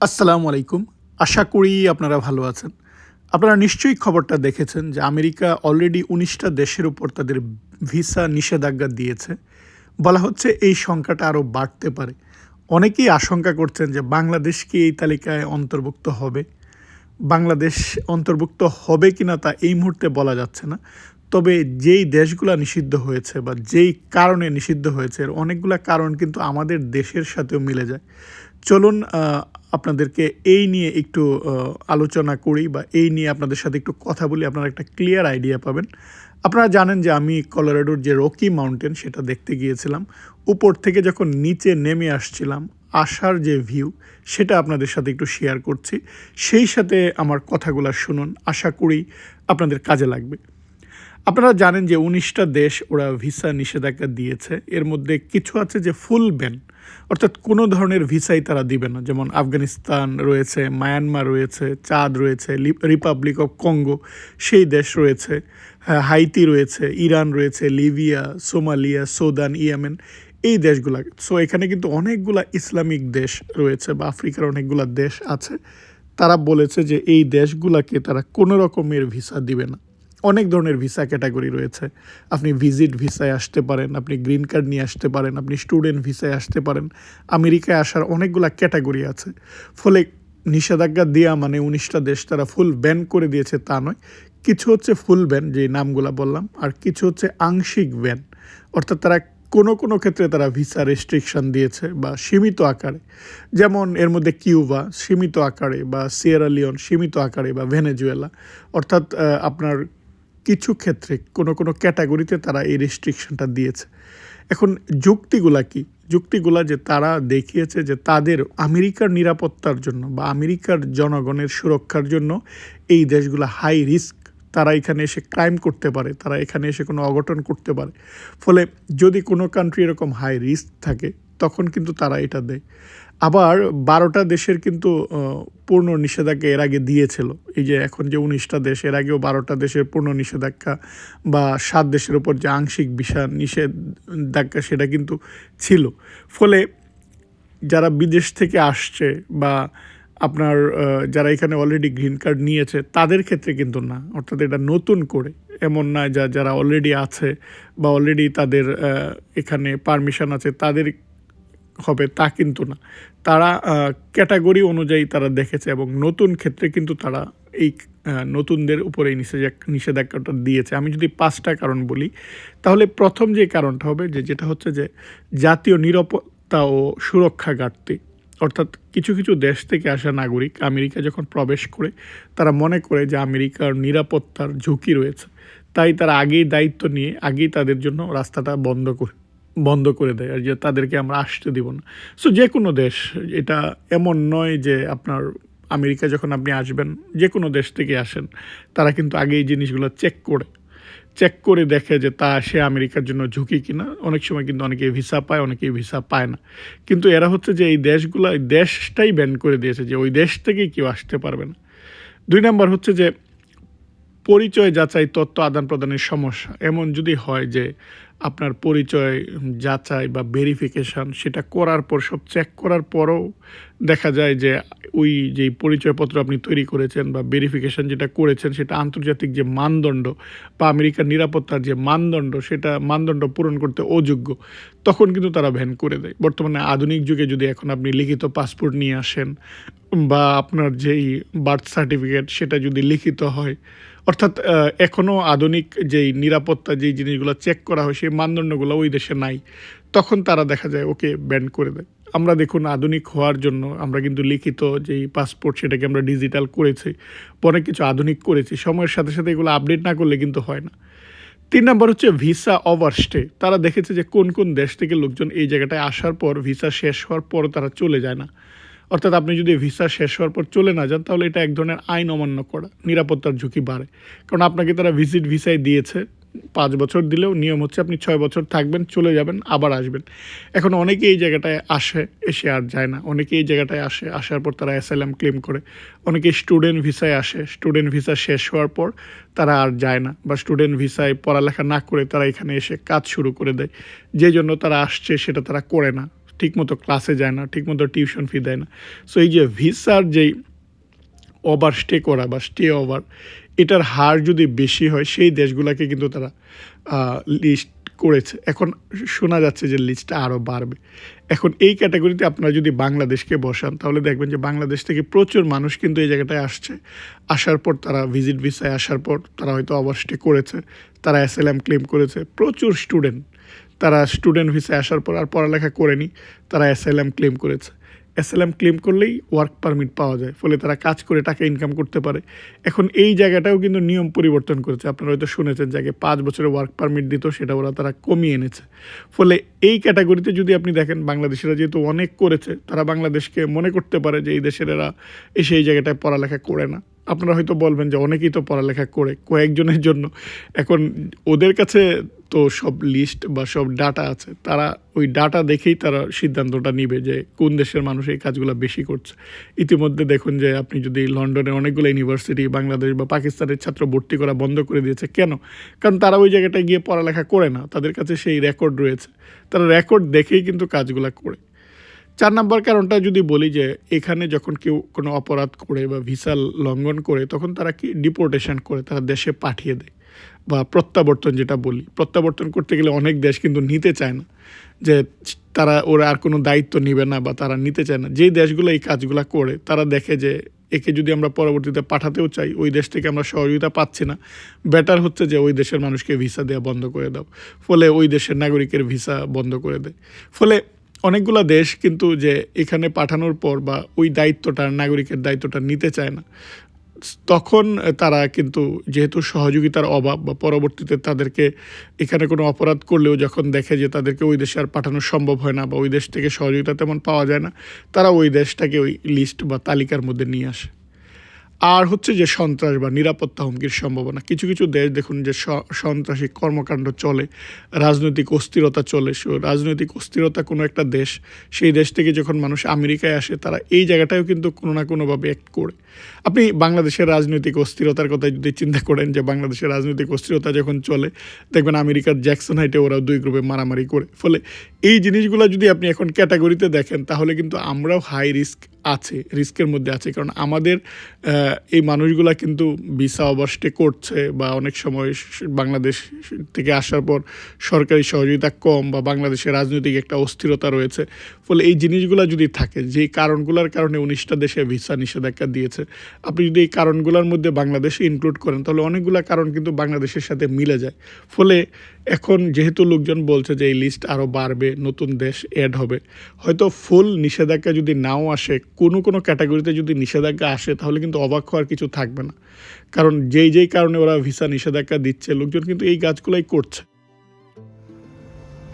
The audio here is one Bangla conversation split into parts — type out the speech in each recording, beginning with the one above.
আসসালামু আলাইকুম। আশা করি আপনারা ভালো আছেন। আপনারা নিশ্চয়ই খবরটা দেখেছেন যে আমেরিকা অলরেডি উনিশটা দেশের উপর তাদের ভিসা নিষেধাজ্ঞা দিয়েছে। বলা হচ্ছে এই সংখ্যাটা আরও বাড়তে পারে। অনেকেই আশঙ্কা করছেন যে বাংলাদেশ কি এই তালিকায় অন্তর্ভুক্ত হবে? বাংলাদেশ অন্তর্ভুক্ত হবে কিনা তা এই মুহূর্তে বলা যাচ্ছে না। তবে যেই দেশগুলো নিষিদ্ধ হয়েছে বা যেই কারণে নিষিদ্ধ হয়েছে, এর অনেকগুলো কারণ কিন্তু আমাদের দেশের সাথেও মিলে যায়। চলুন আপনাদেরকে এই নিয়ে একটু আলোচনা করি বা এই নিয়ে আপনাদের সাথে একটু কথা বলি, আপনারা একটা ক্লিয়ার আইডিয়া পাবেন। আপনারা জানেন যে আমি কলোরাডোর যে রকি মাউন্টেন সেটা দেখতে গিয়েছিলাম। উপর থেকে যখন নিচে নেমে আসছিলাম, আসার যে ভিউ সেটা আপনাদের সাথে একটু শেয়ার করছি। সেই সাথে আমার কথাগুলো শুনুন, আশা করি আপনাদের কাজে লাগবে। আপনারা জানেন যে উনিশটা দেশ ওরা ভিসা নিষেধাজ্ঞা দিয়েছে। এর মধ্যে কিছু আছে যে ফুল ব্যান। অর্থাৎ কোনো ধরনের ভিসাই তারা দিবে না। যেমন আফগানিস্তান রয়েছে মায়ানমার রয়েছে চাঁদ রয়েছে রিপাবলিক অফ কঙ্গো সেই দেশ রয়েছে হ্যাঁ, হাইতি রয়েছে ইরান রয়েছে লিবিয়া সোমালিয়া সুদান ইয়েমেন এই দেশগুলা। সো এখানে কিন্তু অনেকগুলা ইসলামিক দেশ রয়েছে বা আফ্রিকার অনেকগুলা দেশ আছে। তারা বলেছে যে এই দেশগুলাকে তারা কোনো রকমের ভিসা দিবে না। অনেক ধরনের ভিসা ক্যাটাগরি রয়েছে। আপনি ভিজিট ভিসায় আসতে পারেন, আপনি গ্রিন কার্ড নিয়ে আসতে পারেন, আপনি স্টুডেন্ট ভিসায় আসতে পারেন। আমেরিকায় আসার অনেকগুলা ক্যাটাগরি আছে। ফলে নিষেধাজ্ঞা দেওয়া মানে উনিশটা দেশ তারা ফুল ব্যান করে দিয়েছে তা নয়। কিছু হচ্ছে ফুল ব্যান যে নামগুলা বললাম, আর কিছু হচ্ছে আংশিক ব্যান অর্থাৎ তারা কোনো কোনো ক্ষেত্রে তারা ভিসা রেস্ট্রিকশন দিয়েছে বা সীমিত আকারে। যেমন এর মধ্যে কিউবা সীমিত আকারে বা সিয়েরা লিওন সীমিত আকারে বা ভেনেজুয়েলা। অর্থাৎ আপনার কিছু ক্ষেত্রে কোনো কোনো ক্যাটাগরিতে তারা এই রেস্ট্রিকশনটা দিয়েছে। এখন যুক্তিগুলা কি? যুক্তিগুলা যে তারা দেখিয়েছে যে তাদের আমেরিকার নিরাপত্তার জন্য বা আমেরিকার জনগণের সুরক্ষার জন্য এই দেশগুলো হাই রিস্ক তারা এখানে এসে ক্রাইম করতে পারে, তারা এখানে এসে কোনো অঘটন করতে পারে। ফলে যদি কোনো কান্ট্রি এরকম হাই রিস্ক থাকে, তখন কিন্তু তারা এটা দেয়। আবার বারোটা দেশের কিন্তু পূর্ণ নিষেধাজ্ঞা এর আগে দিয়েছিল। এই যে এখন যে উনিশটা দেশ, এর আগেও বারোটা দেশের পূর্ণ নিষেধাজ্ঞা বা সাত দেশের উপর যে আংশিক বিষা, নিষেধাজ্ঞা সেটা কিন্তু ছিল। ফলে যারা বিদেশ থেকে আসছে বা আপনার যারা এখানে অলরেডি গ্রিন কার্ড নিয়েছে, তাদের ক্ষেত্রে কিন্তু না। অর্থাৎ এটা নতুন করে। এমন না যা, যারা অলরেডি আছে বা অলরেডি তাদের এখানে পারমিশন আছে, তাদের হবে তা কিন্তু না। তারা ক্যাটাগরি অনুযায়ী তারা দেখেছে এবং নতুন ক্ষেত্রে কিন্তু তারা এই নতুনদের উপরে নিষেধাজ্ঞাটা দিয়েছে। আমি যদি পাঁচটা কারণ বলি, তাহলে প্রথম যে কারণটা হবে যে, যেটা হচ্ছে যে, জাতীয় নিরাপত্তা ও সুরক্ষা ঘাটতি। অর্থাৎ কিছু কিছু দেশ থেকে আসা নাগরিক আমেরিকা যখন প্রবেশ করে, তারা মনে করে যে আমেরিকার নিরাপত্তার ঝুঁকি রয়েছে। তাই তারা আগেই দায়িত্ব নিয়ে, আগেই তাদের জন্য রাস্তাটা বন্ধ করে বন্ধ করে দেয় আর যে তাদেরকে আমরা আসতে দিব না। সো যে কোনো দেশ, এটা এমন নয় যে আপনার আমেরিকা যখন আপনি আসবেন যে কোনো দেশ থেকে আসেন, তারা কিন্তু আগে এই জিনিসগুলো চেক করে। চেক করে দেখে যে তা সে আমেরিকার জন্য ঝুঁকি কিনা। অনেক সময় কিন্তু অনেকে ভিসা পায়, অনেকে ভিসা পায় না। কিন্তু এরা হচ্ছে যে এই দেশগুলো, এই দেশটাই ব্যান করে দিয়েছে যে ওই দেশ থেকেই কেউ আসতে পারবে না। দুই নম্বর হচ্ছে যে পরিচয় যাচাই, তথ্য আদান প্রদানের সমস্যা। এমন যদি হয় যে আপনার পরিচয় যাচাই বা ভেরিফিকেশান সেটা করার পর সব চেক করার পরও দেখা যায় যে ওই যে পরিচয়পত্র আপনি তৈরি করেছেন বা ভেরিফিকেশান যেটা করেছেন, সেটা আন্তর্জাতিক যে মানদণ্ড বা আমেরিকার নিরাপত্তার যে মানদণ্ড, সেটা মানদণ্ড পূরণ করতে অযোগ্য, তখন কিন্তু তারা ভ্যান করে দেয়। বর্তমানে আধুনিক যুগে যদি এখন আপনি লিখিত পাসপোর্ট নিয়ে আসেন বা আপনার যেই বার্থ সার্টিফিকেট সেটা যদি লিখিত হয়, অর্থাৎ এখনও আধুনিক যেই নিরাপত্তা যেই জিনিসগুলো চেক করা হয়, সেই মানদণ্ডগুলো ওই দেশে নাই, তখন তারা দেখা যায় ওকে ব্যান করে দেয়। আমরা দেখুন আধুনিক হওয়ার জন্য আমরা কিন্তু লিখিত যেই পাসপোর্ট সেটাকে আমরা ডিজিটাল করেছি, অনেক কিছু আধুনিক করেছি, সময়ের সাথে সাথে এগুলো আপডেট না করলে কিন্তু হয় না। তিন নম্বর হচ্ছে ভিসা ওভারস্টে তারা দেখেছে যে কোন কোন দেশ থেকে লোকজন এই জায়গাটায় আসার পর ভিসা শেষ হওয়ার পর তারা চলে যায় না। অর্থাৎ আপনি যদি ভিসা শেষ হওয়ার পর চলে না যান, তাহলে এটা এক ধরনের আইন অমান্য করা, নিরাপত্তার ঝুঁকি বাড়ে। কারণ আপনাকে তারা ভিজিট ভিসায় দিয়েছে পাঁচ বছর দিলেও নিয়ম হচ্ছে আপনি ছয় বছর থাকবেন, চলে যাবেন, আবার আসবেন। এখন অনেকে এই জায়গাটায় আসে, এসে আর যায় না। অনেকে এই জায়গাটায় আসে, আসার পর তারা অ্যাসাইলাম ক্লেম করে। অনেকে স্টুডেন্ট ভিসায় আসে স্টুডেন্ট ভিসা শেষ হওয়ার পর তারা আর যায় না বা স্টুডেন্ট ভিসায় পড়ালেখা না করে তারা এখানে এসে কাজ শুরু করে দেয়। যে জন্য তারা আসছে সেটা তারা করে না। ঠিকমতো ক্লাসে যায় না, ঠিকমতো টিউশন ফি দেয় না। সো এই যে ভিসার যেই ওভার স্টে করা বা স্টে ওভার এটার হার যদি বেশি হয়, সেই দেশগুলোকে কিন্তু তারা লিস্ট করেছে। এখন শোনা যাচ্ছে যে লিস্টটা আরও বাড়বে। এখন এই ক্যাটাগরিতে আপনারা যদি বাংলাদেশকে বসান, তাহলে দেখবেন যে বাংলাদেশ থেকে প্রচুর মানুষ কিন্তু এই জায়গাটায় আসছে। আসার পর তারা ভিজিট ভিসায় আসার পর তারা হয়তো ওভারস্টে করেছে। তারা এসএলএম ক্লেম করেছে। প্রচুর স্টুডেন্ট তারা স্টুডেন্ট ভিসায় আসার পর আর পড়ালেখা করেনি। তারা এসএলএম ক্লেম করেছে। এসএলএম ক্লেম করলেই ওয়ার্ক পারমিট পাওয়া যায়, ফলে তারা কাজ করে টাকা ইনকাম করতে পারে। এখন এই জায়গাটাও কিন্তু নিয়ম পরিবর্তন করেছে। আপনারা হয়তো শুনেছেন যাকে পাঁচ বছরের ওয়ার্ক পারমিট দিত, সেটা ওরা তারা কমিয়ে এনেছে। ফলে এই ক্যাটাগরিতে যদি আপনি দেখেন, বাংলাদেশিরা যেহেতু অনেক করেছে, তারা বাংলাদেশকে মনে করতে পারে যে এই দেশের এরা এসে এই জায়গাটায় পড়ালেখা করে না। আপনারা হয়তো বলবেন যে অনেকেই তো পড়ালেখা করে কয়েকজনের জন্য। এখন ওদের কাছে তো সব লিস্ট বা সব ডাটা আছে, তারা ওই ডাটা দেখেই তারা সিদ্ধান্তটা নিবে যে কোন দেশের মানুষ এই কাজগুলো বেশি করছে। ইতিমধ্যে দেখুন যে আপনি যদি লন্ডনের অনেকগুলো ইউনিভার্সিটি বাংলাদেশ বা পাকিস্তানের ছাত্র ভর্তি করা বন্ধ করে দিয়েছে, কেন? কারণ তারা ওই জায়গাটায় গিয়ে পড়ালেখা করে না, তাদের কাছে সেই রেকর্ড রয়েছে। তারা রেকর্ড দেখেই কিন্তু কাজগুলো করে। চার নম্বর কারণটা যদি বলি যে এখানে যখন কেউ কোনো অপরাধ করে বা ভিসা লঙ্ঘন করে, তখন তারা কি ডিপোর্টেশন করে, তারা দেশে পাঠিয়ে দেয় বা প্রত্যাবর্তন যেটা বলি। প্রত্যাবর্তন করতে গেলে অনেক দেশ কিন্তু নিতে চায় না যে তারা ওরা আর কোনো দায়িত্ব নেবে না বা তারা নিতে চায় না। যেই দেশগুলো এই কাজগুলো করে, তারা দেখে যে একে যদি আমরা পরবর্তীতে পাঠাতেও চাই, ওই দেশ থেকে আমরা সহযোগিতা পাচ্ছি না। বেটার হচ্ছে যে ওই দেশের মানুষকে ভিসা দেওয়া বন্ধ করে দাও। ফলে ওই দেশের নাগরিকের ভিসা বন্ধ করে দেয়। ফলে অনেকগুলো দেশ কিন্তু যে এখানে পাঠানোর পর বা ওই দায়িত্বটা, নাগরিকের দায়িত্বটা নিতে চায় না। তখন তারা কিন্তু যেহেতু সহযোগিতার অভাব বা পরবর্তীতে তাদেরকে এখানে কোনো অপরাধ করলেও যখন দেখে যে তাদেরকে ওই দেশে আর পাঠানো সম্ভব হয় না বা ওই দেশ থেকে সহযোগিতা তেমন পাওয়া যায় না, তারা ওই দেশটাকে ওই লিস্ট বা তালিকার মধ্যে নিয়ে আসে। আর হচ্ছে যে সন্ত্রাস বা নিরাপত্তা হুমকির সম্ভাবনা। কিছু কিছু দেশ দেখুন যে সন্ত্রাসী কর্মকাণ্ড চলে, রাজনৈতিক অস্থিরতা চলে। রাজনৈতিক অস্থিরতা কোনো একটা দেশ, সেই দেশ থেকে যখন মানুষ আমেরিকায় আসে, তারা এই জায়গাটাও কিন্তু কোনো না কোনোভাবে অ্যাক্ট করে। আপনি বাংলাদেশের রাজনৈতিক অস্থিরতার কথা যদি চিন্তা করেন যে বাংলাদেশের রাজনৈতিক অস্থিরতা যখন চলে, দেখবেন আমেরিকার জ্যাকসন হাইটে ওরা দুই গ্রুপে মারামারি করে। ফলে এই জিনিসগুলো যদি আপনি এখন ক্যাটাগরিতে দেখেন, তাহলে কিন্তু আমরাও হাই রিস্ক আছে, রিস্কের মধ্যে আছে। কারণ আমাদের এই মানুষগুলা কিন্তু ভিসা অবস্টে করছে বা অনেক সময় বাংলাদেশ থেকে আসার পর সরকারি সহযোগিতা কম বা বাংলাদেশের রাজনৈতিক একটা অস্থিরতা রয়েছে। ফলে এই জিনিসগুলো যদি থাকে, যে কারণগুলোর কারণে উনিশটা দেশে ভিসা নিষেধাজ্ঞা দিয়েছে, আপনি যদি এই কারণগুলোর মধ্যে বাংলাদেশে ইনক্লুড করেন, তাহলে অনেকগুলো কারণ কিন্তু বাংলাদেশের সাথে মিলে যায়। ফলে এখন যেহেতু লোকজন বলছে যে এই লিস্ট আরও বাড়বে, নতুন দেশ অ্যাড হবে, হয়তো ফুল নিষেধাজ্ঞা যদি নাও আসে, কোনো কোনো ক্যাটাগরিতে যদি নিষেধাজ্ঞা আসে, তাহলে কিন্তু অবাক হওয়ার কিছু থাকবে না। কারণ যেই যেই কারণে ওরা ভিসা নিষেধাজ্ঞা দিচ্ছে, লোকজন কিন্তু এই কাজগুলোই করছে।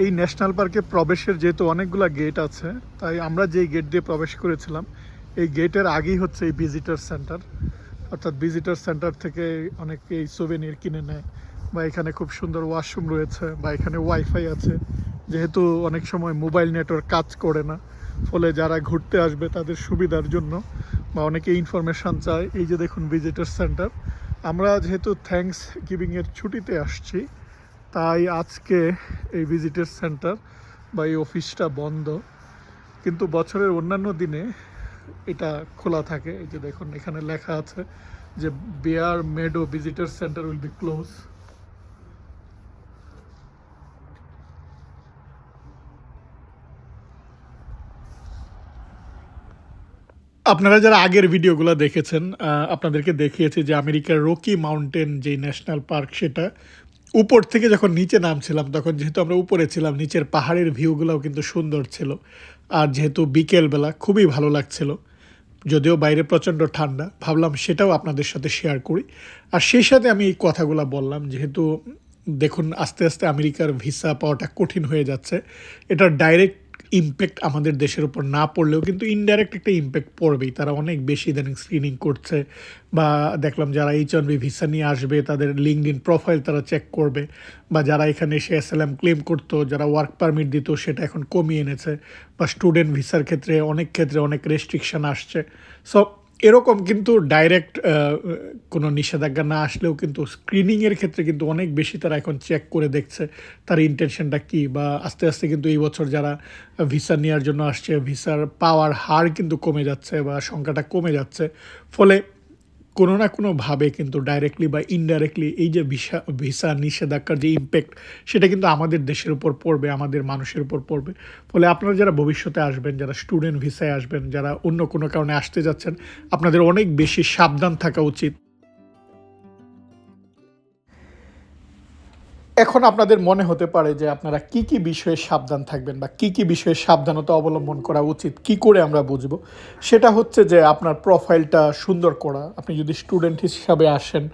এই ন্যাশনাল পার্কে প্রবেশের যেহেতু অনেকগুলো গেট আছে, তাই আমরা যেই গেট দিয়ে প্রবেশ করেছিলাম, এই গেটের আগেই হচ্ছে এই ভিজিটার সেন্টার অর্থাৎ ভিজিটার সেন্টার থেকে অনেকে এই সোভেনির কিনে নেয়, বা এখানে খুব সুন্দর ওয়াশরুম রয়েছে, বা এখানে ওয়াইফাই আছে। যেহেতু অনেক সময় মোবাইল নেটওয়ার্ক কাজ করে না, ফলে যারা ঘুরতে আসবে তাদের সুবিধার জন্য, বা অনেকে ইনফরমেশান চায়, এই যে দেখুন ভিজিটার সেন্টার আমরা যেহেতু থ্যাংকস গিভিংয়ের ছুটিতে আসছি তাই আজকে এই ভিজিটার সেন্টার বা এই অফিসটা বন্ধ। কিন্তু বছরের অন্যান্য দিনে এটা খোলা থাকে। এই যে দেখুন, এখানে লেখা আছে যে Bear Meadow visitor center will be close আপনারা যারা আগের ভিডিওগুলো দেখেছেন আপনাদেরকে দেখিয়েছি যে আমেরিকার রকি মাউন্টেন যে ন্যাশনাল পার্ক, সেটা উপর থেকে যখন নিচে নামছিলাম, তখন যেহেতু আমরা উপরে ছিলাম, নিচের পাহাড়ের ভিউগুলোও কিন্তু সুন্দর ছিল। আর যেহেতু বিকেলবেলা খুবই ভালো লাগছিল, যদিও বাইরে প্রচণ্ড ঠান্ডা, ভাবলাম সেটাও আপনাদের সাথে শেয়ার করি। আর সেই সাথে আমি এই কথাগুলো বললাম, যেহেতু দেখুন, আস্তে আস্তে আমেরিকার ভিসা পাওয়াটা কঠিন হয়ে যাচ্ছে। এটা ডাইরেক্ট ইম্প্যাক্ট আমাদের দেশের উপর না পড়লেও কিন্তু ইনডাইরেক্ট একটা ইম্প্যাক্ট পড়বেই। তারা অনেক বেশি ইদানিং স্ক্রিনিং করছে বা দেখলাম যারা এইচ ওয়ান বি ভিসা নিয়ে আসবে, তাদের লিঙ্কড ইন প্রোফাইল তারা চেক করবে বা যারা এখানে এসে এসএলএম ক্লেম করতো, যারা ওয়ার্ক পারমিট দিত, সেটা এখন কমিয়ে এনেছে বা স্টুডেন্ট ভিসার ক্ষেত্রে অনেক ক্ষেত্রে অনেক রেস্ট্রিকশান আসছে। সো এরকম কিন্তু ডাইরেক্ট কোনো নিষেধাজ্ঞা না আসলেও কিন্তু স্ক্রিনিংয়ের ক্ষেত্রে কিন্তু অনেক বেশি তারা এখন চেক করে দেখছে তার ইন্টেনশনটা কী বা আস্তে আস্তে কিন্তু এই বছর যারা ভিসা নেওয়ার জন্য আসছে ভিসার পাওয়ার হার কিন্তু কমে যাচ্ছে বা সংখ্যাটা কমে যাচ্ছে। ফলে কোনো না কোনোভাবে কিন্তু ডাইরেক্টলি বা ইনডাইরেক্টলি এই যে ভিসা ভিসা নিষেধাজ্ঞার যে ইম্প্যাক্ট সেটা কিন্তু আমাদের দেশের উপর পড়বে, আমাদের মানুষের উপর পড়বে। ফলে আপনারা যারা ভবিষ্যতে আসবেন, যারা স্টুডেন্ট ভিসায় আসবেন, যারা অন্য কোনো কারণে আসতে যাচ্ছেন, আপনাদের অনেক বেশি সাবধান থাকা উচিত। এখন আপনাদের মনে হতে পারে যে আপনারা কি কি বিষয়ে সাবধান থাকবেন বা কি কি বিষয়ে সাবধানতা অবলম্বন করা উচিত, কি করে আমরা বুঝব? সেটা হচ্ছে যে আপনার প্রোফাইলটা সুন্দর করা। আপনি যদি স্টুডেন্ট হিসাবে আসেন,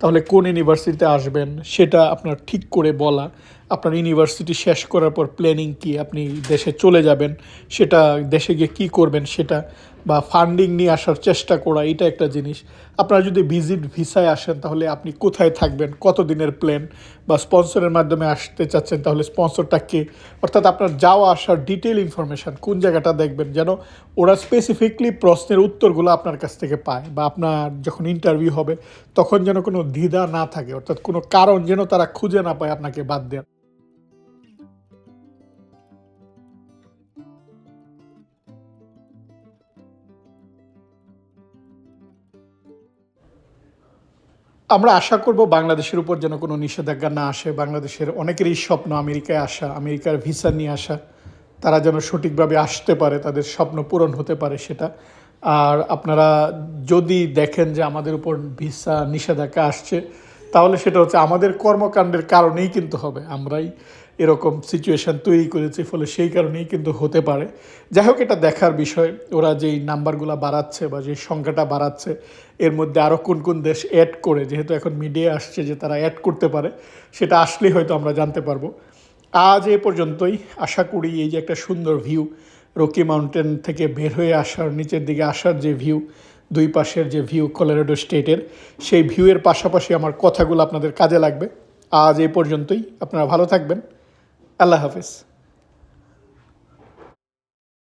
তাহলে কোন ইউনিভার্সিটিতে আসবেন, সেটা আপনার ঠিক করে বলা। আপনার ইউনিভার্সিটি শেষ করার পর প্ল্যানিং কি? আপনি দেশে চলে যাবেন, সেটা দেশে গিয়ে কী করবেন সেটা বা ফান্ডিং নিয়ে আসার চেষ্টা করা, এটা একটা জিনিস। আপনারা যদি ভিজিট ভিসায় আসেন, তাহলে আপনি কোথায় থাকবেন? কত দিনের প্ল্যান বা স্পন্সরের মাধ্যমে আসতে চাচ্ছেন, তাহলে স্পন্সরটা কে? অর্থাৎ আপনার যাওয়া আসার ডিটেল ইনফরমেশান কোন জায়গাটা দেখবেন? যেন ওরা স্পেসিফিকলি প্রশ্নের উত্তরগুলো আপনার কাছ থেকে পায় বা আপনার যখন ইন্টারভিউ হবে, তখন যেন কোনো দ্বিধা না থাকে। অর্থাৎ কোনো কারণ যেন তারা খুঁজে না পায় আপনাকে বাদ দেওয়ার। আমরা আশা করব বাংলাদেশের উপর যেন কোনো নিষেধাজ্ঞা না আসে, বাংলাদেশের অনেকেরই স্বপ্ন আমেরিকায় আসা, আমেরিকার ভিসা নিয়ে আসা, তারা যেন সঠিকভাবে আসতে পারে, তাদের স্বপ্ন পূরণ হতে পারে সেটা। আর আপনারা যদি দেখেন যে আমাদের উপর ভিসা নিষেধাজ্ঞা আসছে, তাহলে সেটা হচ্ছে আমাদের কর্মকাণ্ডের কারণেই কিন্তু হবে। আমরাই এরকম সিচুয়েশান তৈরি করেছি ফলে সেই কারণেই কিন্তু হতে পারে। যাই হোক, এটা দেখার বিষয়। ওরা যেই নাম্বারগুলো বাড়াচ্ছে বা যে সংখ্যাটা বাড়াচ্ছে, এর মধ্যে আরও কোন কোন দেশ অ্যাড করে, যেহেতু এখন মিডিয়া আসছে যে তারা অ্যাড করতে পারে, সেটা আসলেই হয়তো আমরা জানতে পারব। আজ এ পর্যন্তই। আশা করি এই যে একটা সুন্দর ভিউ রকি মাউন্টেন থেকে বের হয়ে আসার, নিচের দিকে আসার যে ভিউ দুই পাশের যে ভিউ কলোরাডো স্টেটের সেই ভিউয়ের পাশাপাশি আমার কথাগুলো আপনাদের কাজে লাগবে। আজ এই পর্যন্তই। আপনারা ভালো থাকবেন। আল্লাহ হাফিজ।